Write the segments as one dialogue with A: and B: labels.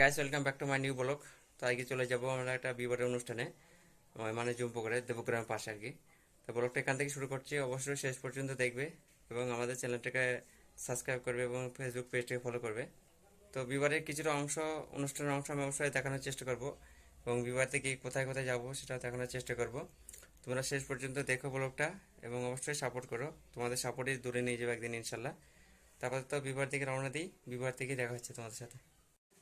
A: Guys welcome back to my new blog তো আজকে চলে যাব আমরা একটা বিবাহের অনুষ্ঠানে মানে জুমপুকুরে দেবগ্রামের পাশে আর কি। তো ব্লগটা এখান থেকে শুরু করছি, অবশ্যই শেষ পর্যন্ত দেখবে এবং আমাদের চ্যানেলটাকে সাবস্ক্রাইব করবে এবং ফেসবুক পেজটাকে ফলো করবে। তো বিবাহের কিছুটা অংশ, অনুষ্ঠানের অংশ আমি অবশ্যই দেখানোর চেষ্টা করব। এবং বিবাহ থেকে কোথায় কোথায় যাব সেটা দেখানোর চেষ্টা করব। তোমরা শেষ পর্যন্ত দেখো ব্লগটা এবং অবশ্যই সাপোর্ট করো। তোমাদের সাপোর্টই দূরে নিয়ে যাবে একদিন ইনশাল্লাহ তারপর তো বিবাহ থেকে রওনা দিই। বিবাহ থেকে দেখা হচ্ছে তোমাদের সাথে।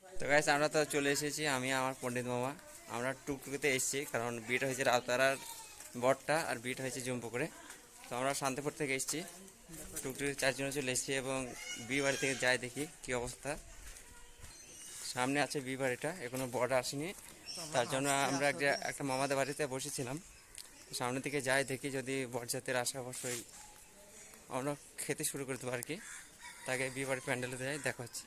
A: তো গাইস আমরা তো চলে এসেছি। আমি আমার পণ্ডিত মামা। আমরা টুকটুকিতে এসেছি কারণ বিয়েটা হয়েছে রাউতারার বটটা আর বিয়েটা হয়েছে জম্পুকুরে। তো আমরা শান্তিপুর থেকে এসেছি। টুকটুকি চারজনে চলে এসেছি এবং বিয়ে বাড়ি থেকে যাই দেখি কি অবস্থা। সামনে আছে বিয়ে বাড়িটা এখনও বড় আসেনি। তার জন্য আমরা একটা একটা মামাদের বাড়িতে বসেছিলাম। সামনে থেকে যাই দেখি যদি বরযাত্রীর আসা অবশ্যই আমরা খেতে শুরু করে দেবো আর কি। তাকে বিয়ে বাড়ির প্যান্ডেলে যাই দেখা হচ্ছে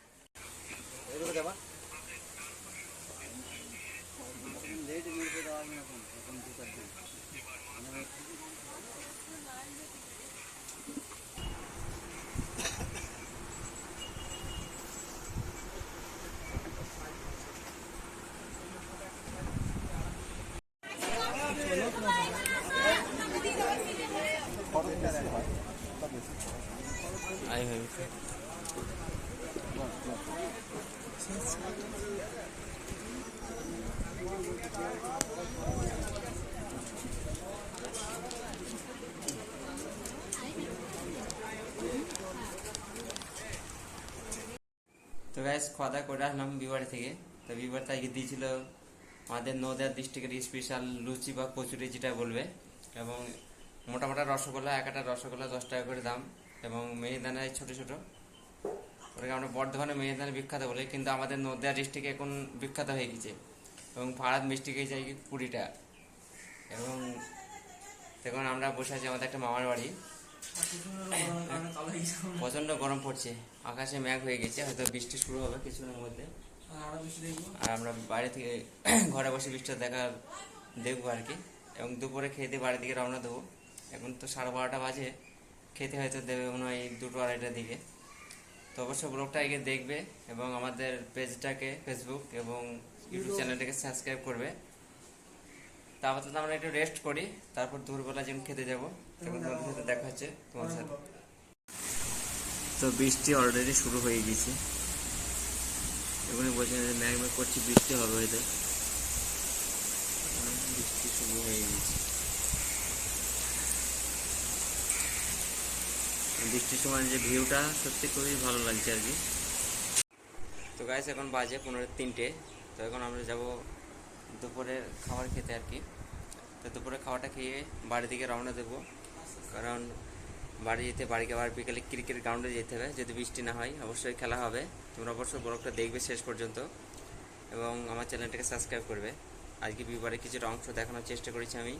A: হয়ে গেছে। তো গ্যাস খাওয়া দাওয়া করে আসলাম বিবাড়ি থেকে। তো বিবাড়িতে আজকে দিয়েছিল আমাদের নদিয়া ডিস্ট্রিক্টের স্পেশাল লুচি বা কচুরি যেটা বলবে। এবং মোটা মোটা রসগোল্লা, এক একটা রসগোল্লা দশ টাকা করে দাম এবং মেহেদানায় ছোট ছোট। ওটাকে আমরা বর্ধমানে মেহেদানা বিখ্যাত বলি, কিন্তু আমাদের নদিয়া ডিস্ট্রিক্টে এখন বিখ্যাত হয়ে গেছে এবং ভাড়াত মিষ্টি খেয়ে যাই কুড়ি টাকা এবং দেখুন, আমরা বসে আছি আমাদের একটা মামার বাড়ি। প্রচণ্ড গরম পড়ছে আকাশে মেঘ হয়ে গেছে হয়তো বৃষ্টি শুরু হবে কিছুদিনের মধ্যে। আর আমরা বাইরে থেকে ঘরে বসে বৃষ্টিটা দেখা দেখব আর কি। এবং দুপুরে দিয়ে বাড়ির দিকে রওনা দেবো। এখন তো সাড়ে বারোটা বাজে খেতে হয়তো দেবে মনে হয় দুটো আড়াইটার দিকে। তো অবশ্যই ব্লগটা আগে দেখবে এবং আমাদের পেজটাকে ফেসবুক এবং ইউটিউব চ্যানেলটাকে সাবস্ক্রাইব করবে। তারপর তো আমরা একটু রেস্ট করি তারপর দুপুরবেলা যেমন খেতে যাব। তখন তোমাদের সাথে দেখা হচ্ছে তোমার সাথে। তো বৃষ্টি অলরেডি শুরু হয়ে গেছে। এগুলি বলছেন যে ম্যাগ ম্যাগ করছি বৃষ্টি হবে হয়তো। বৃষ্টি শুরু হয়ে গেছে। বৃষ্টির সময় যে ভিউটা সত্যি খুবই ভালো লাগছে আর কি। তো গাইস এখন বাজে পনেরো তিনটে। তো এখন আমরা যাব দুপুরের খাবার খেতে আর কি। তো দুপুরের খাওয়াটা খেয়ে বাড়ির দিকে রওনা দেবো। কারণ বাড়ি যেতে বাড়িকে আবার বিকেলে ক্রিকেট গ্রাউন্ডে যেতে হবে। যদি বৃষ্টি না হয়, অবশ্যই খেলা হবে। তোমরা অবশ্যই ব্লগটা দেখবে শেষ পর্যন্ত। এবং আমার চ্যানেলটাকে সাবস্ক্রাইব করবে। আজকে বিবারে কিছুটা অংশ দেখানোর চেষ্টা করেছি আমি।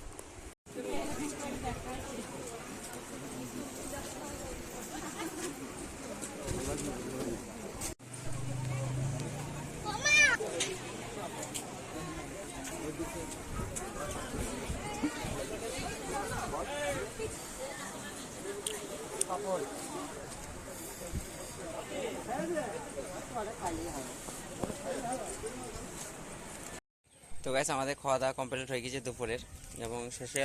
A: তো গাইস আমাদের খাওয়া দাওয়া কমপ্লিট হয়ে গেছে দুপুরের এবং শেষে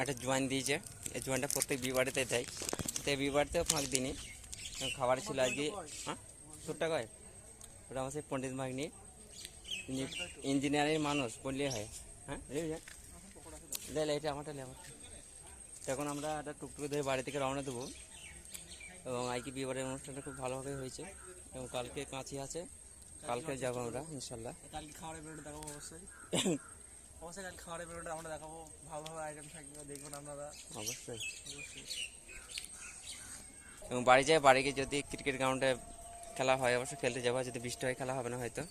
A: একটা জোয়ান দিয়েছে। এই জোয়ানটা প্রত্যেক বিবাড়িতে দেয়। তো এই বিবাড়িতেও ফাঁক দিনই খাবার ছিল আজকে হ্যাঁ? সত্তর টাকায় ওটা আমার সেই পণ্ডিত ভাগ্নি। ইঞ্জিনিয়ারিং মানুষ বললে হয়। হ্যাঁ? এটা আমারটা লে তখন আমরা একটা টুকটুক ধরে বাড়ি থেকে রওনা দেবো। এবং আজকে বিয়েবাড়ির অনুষ্ঠানটা খুব ভালোভাবে হয়েছে। এবং কালকে কাঁচি আছে। কালকে যাব আমরা ইনশাল্লাহ।
B: কালকে খাবারের ভিডিওটা দেখাবো অবশ্যই। অবশ্যই কালকে খাবারের ভিডিওটা আমরা দেখাবো। ভালো ভালো আইটেম থাকবে দেখবেন আপনারা।
A: অবশ্যই।
B: অবশ্যই।
A: এবং বাড়ি যায় বাড়ি গিয়ে যদি ক্রিকেট গ্রাউন্ডে খেলা হয় অবশ্যই খেলতে যাব যদি বৃষ্টি হয় খেলা হবে না হয়তো।